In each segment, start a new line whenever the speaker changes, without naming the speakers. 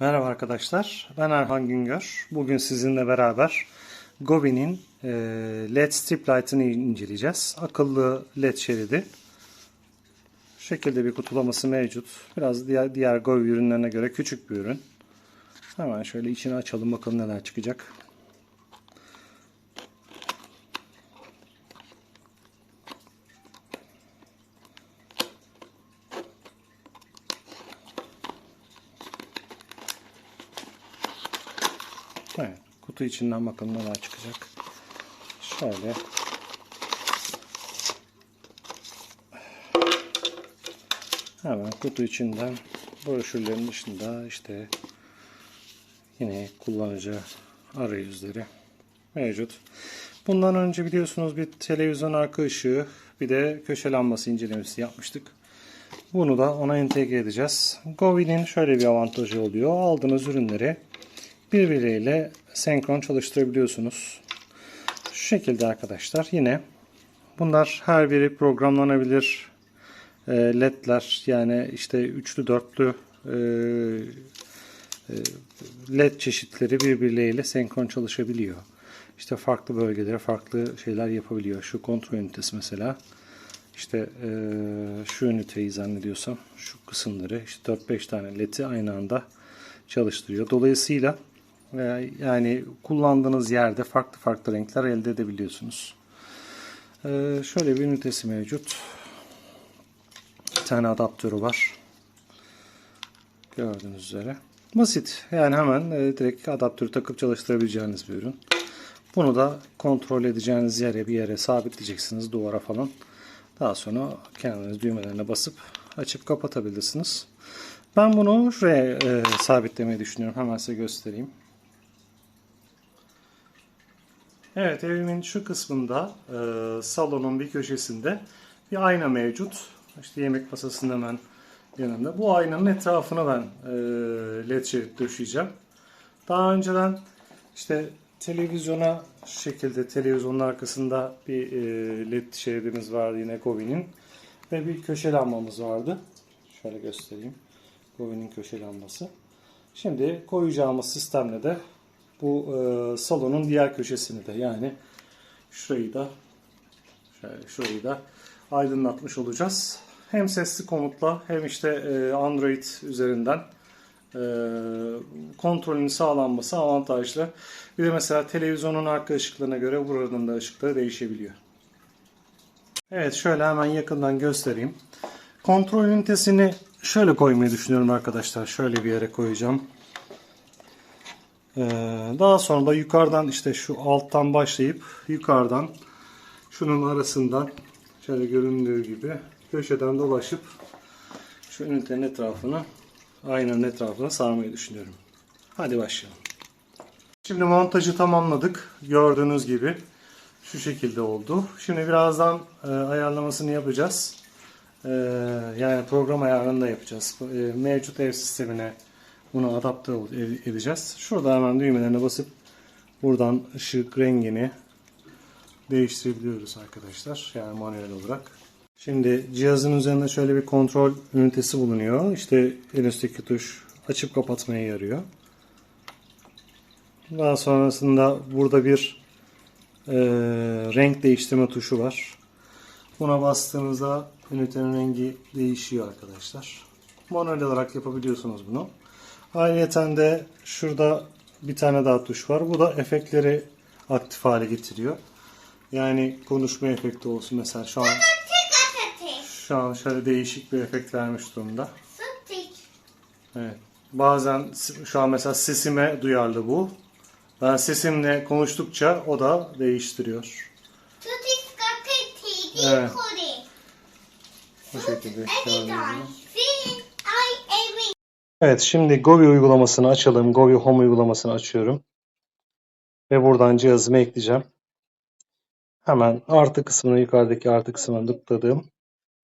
Merhaba arkadaşlar, ben Erhan Güngör. Bugün sizinle beraber Gobi'nin e, LED strip light'ını inceleyeceğiz. Akıllı LED şeridi. Şu şekilde bir kutulaması mevcut. Biraz diğer, diğer Gobi ürünlerine göre küçük bir ürün. Hemen şöyle içini açalım bakalım neler çıkacak. Evet, kutu içinden bakalım neler çıkacak. Şöyle. Hemen kutu içinden broşürlerin dışında işte yine kullanıcı arayüzleri mevcut. Bundan önce biliyorsunuz bir televizyon arka ışığı bir de köşe lambası incelemesi yapmıştık. Bunu da ona entegre edeceğiz. Govi'nin şöyle bir avantajı oluyor. Aldığınız ürünleri birbiriyle senkron çalıştırabiliyorsunuz. Şu şekilde arkadaşlar yine bunlar her biri programlanabilir e, ledler yani işte üçlü dörtlü e, e, led çeşitleri birbirleriyle senkron çalışabiliyor. İşte farklı bölgelere farklı şeyler yapabiliyor. Şu kontrol ünitesi mesela işte e, şu üniteyi zannediyorsam şu kısımları işte 4-5 tane led'i aynı anda çalıştırıyor. Dolayısıyla yani kullandığınız yerde farklı farklı renkler elde edebiliyorsunuz. E, şöyle bir ünitesi mevcut. Bir tane adaptörü var. Gördüğünüz üzere. Basit. Yani hemen e, direkt adaptörü takıp çalıştırabileceğiniz bir ürün. Bunu da kontrol edeceğiniz yere bir yere sabitleyeceksiniz duvara falan. Daha sonra kendiniz düğmelerine basıp açıp kapatabilirsiniz. Ben bunu şuraya e, sabitlemeyi düşünüyorum. Hemen size göstereyim. Evet evimin şu kısmında e, salonun bir köşesinde bir ayna mevcut. İşte yemek masasının hemen yanında. Bu aynanın etrafına ben e, led şerit döşeyeceğim. Daha önceden işte televizyona şu şekilde televizyonun arkasında bir e, led şeridimiz vardı yine Govi'nin. Ve bir köşe lambamız vardı. Şöyle göstereyim. Govi'nin köşe lambası. Şimdi koyacağımız sistemle de bu e, salonun diğer köşesini de yani şurayı da şöyle şurayı da aydınlatmış olacağız. Hem sesli komutla hem işte e, Android üzerinden e, kontrolün sağlanması avantajlı. Bir de mesela televizyonun arka ışıklarına göre buranın da ışıkları değişebiliyor. Evet şöyle hemen yakından göstereyim. Kontrol ünitesini şöyle koymayı düşünüyorum arkadaşlar. Şöyle bir yere koyacağım. Ee, daha sonra da yukarıdan işte şu alttan başlayıp yukarıdan şunun arasından şöyle göründüğü gibi köşeden dolaşıp şu ünitenin etrafını aynanın etrafına sarmayı düşünüyorum. Hadi başlayalım. Şimdi montajı tamamladık. Gördüğünüz gibi şu şekilde oldu. Şimdi birazdan e, ayarlamasını yapacağız. E, yani program ayarını da yapacağız. E, mevcut ev sistemine bunu adapte edeceğiz. Şurada hemen düğmelerine basıp buradan ışık rengini değiştirebiliyoruz arkadaşlar. Yani manuel olarak. Şimdi cihazın üzerinde şöyle bir kontrol ünitesi bulunuyor. İşte en üstteki tuş açıp kapatmaya yarıyor. Daha sonrasında burada bir e, renk değiştirme tuşu var. Buna bastığınızda ünitenin rengi değişiyor arkadaşlar. Manuel olarak yapabiliyorsunuz bunu. Ayrıca de şurada bir tane daha tuş var. Bu da efektleri aktif hale getiriyor. Yani konuşma efekti olsun mesela şu an şu an şöyle değişik bir efekt vermiş durumda. Evet. Bazen şu an mesela sesime duyarlı bu. Ben sesimle konuştukça o da değiştiriyor. Evet. Bu şekilde gibi. Evet şimdi Govi uygulamasını açalım. Govi Home uygulamasını açıyorum. Ve buradan cihazımı ekleyeceğim. Hemen artı kısmını yukarıdaki artı kısmına tıkladım.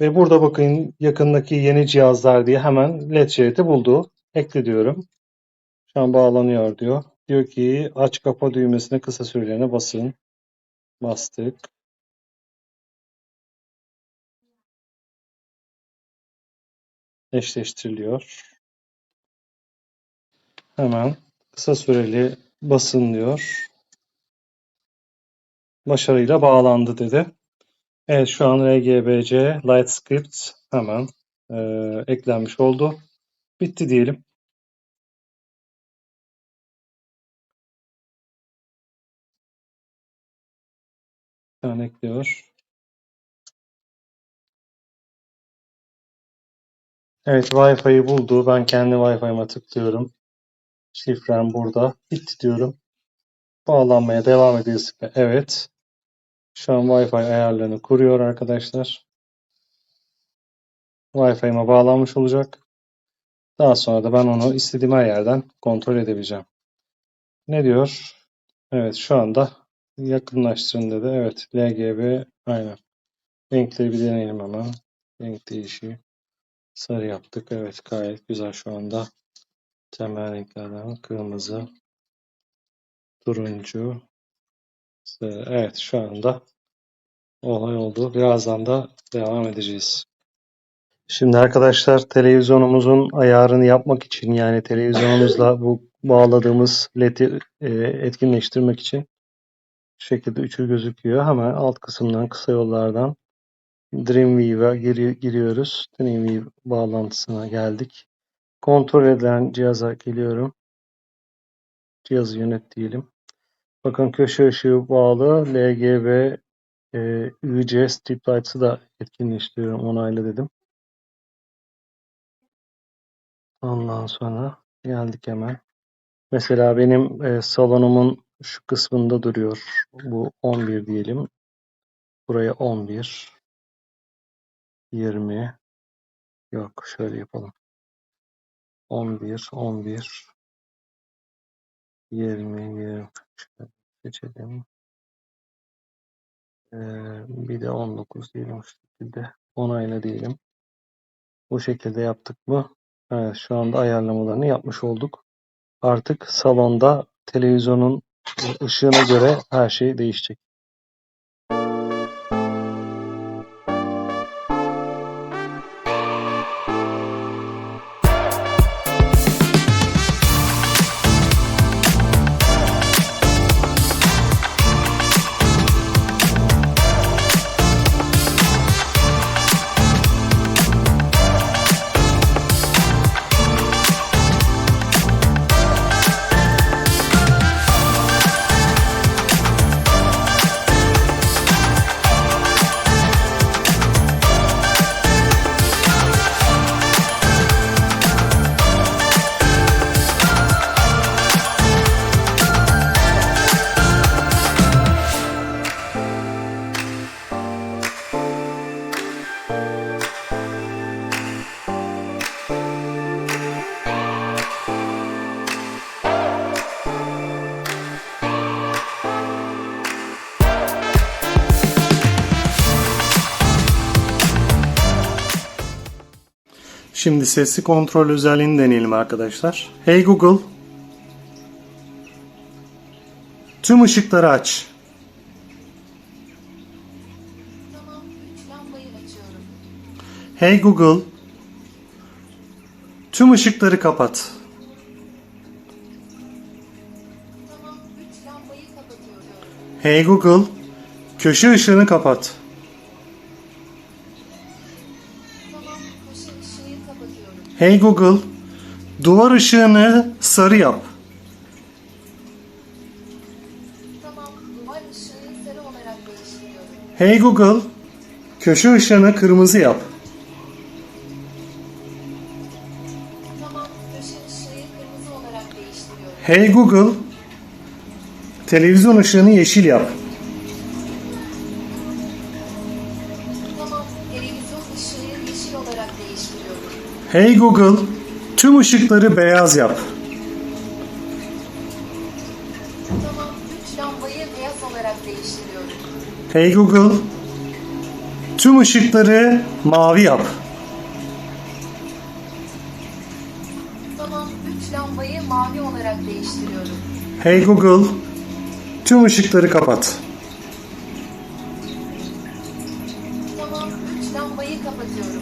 Ve burada bakın yakındaki yeni cihazlar diye hemen led şeridi buldu. Ekle diyorum. Şu an bağlanıyor diyor. Diyor ki aç kapa düğmesine kısa süreliğine basın. Bastık. Eşleştiriliyor. Hemen kısa süreli basın diyor. Başarıyla bağlandı dedi. Evet şu an RGBC Light Script hemen e, eklenmiş oldu. Bitti diyelim. An ekliyor. Evet Wi-Fi'yi buldu. Ben kendi Wi-Fi'ma tıklıyorum. Şifrem burada. Bitti diyorum. Bağlanmaya devam ediyoruz. Evet. Şu an Wi-Fi ayarlarını kuruyor arkadaşlar. Wi-Fi'me bağlanmış olacak. Daha sonra da ben onu istediğim her yerden kontrol edebileceğim. Ne diyor? Evet şu anda yakınlaştırın dedi. Evet LGB aynen. Renkleri bir deneyelim hemen. Renk değişiyor. Sarı yaptık. Evet gayet güzel şu anda. Temel renklerden kırmızı, turuncu, sarı. Evet şu anda olay oldu. Birazdan da devam edeceğiz. Şimdi arkadaşlar televizyonumuzun ayarını yapmak için yani televizyonumuzla bu bağladığımız LED'i e, etkinleştirmek için şu şekilde üçü gözüküyor. Hemen alt kısımdan kısa yollardan Dreamweave'a giri- giriyoruz. Dreamweave bağlantısına geldik. Kontrol edilen cihaza geliyorum. Cihazı yönet diyelim. Bakın köşe ışığı bağlı. LGB e, IC strip lights'ı da etkinleştiriyorum. Onayla dedim. Ondan sonra geldik hemen. Mesela benim e, salonumun şu kısmında duruyor. Bu 11 diyelim. Buraya 11. 20. Yok şöyle yapalım. 11, 11, 20, 20. Şöyle seçelim. Ee, bir de 19 diyelim şu şekilde. Onayla diyelim. Bu şekilde yaptık mı? Evet, şu anda ayarlamalarını yapmış olduk. Artık salonda televizyonun ışığına göre her şey değişecek. Şimdi sesli kontrol özelliğini deneyelim arkadaşlar. Hey Google. Tüm ışıkları aç. Hey Google. Tüm ışıkları kapat. Hey Google. Köşe ışığını kapat. Hey Google. Duvar ışığını sarı yap.
Tamam, duvar ışığı sarı olarak.
Hey Google. Köşe ışığını kırmızı yap.
Tamam, köşe ışığı kırmızı olarak.
Hey Google. Televizyon ışığını yeşil yap. Hey Google, tüm ışıkları beyaz yap.
Tamam, üç lambayı beyaz olarak değiştiriyorum.
Hey Google, tüm ışıkları mavi yap.
Tamam, üç lambayı mavi olarak değiştiriyorum.
Hey Google, tüm ışıkları kapat. Tamam, üç lambayı kapatıyorum.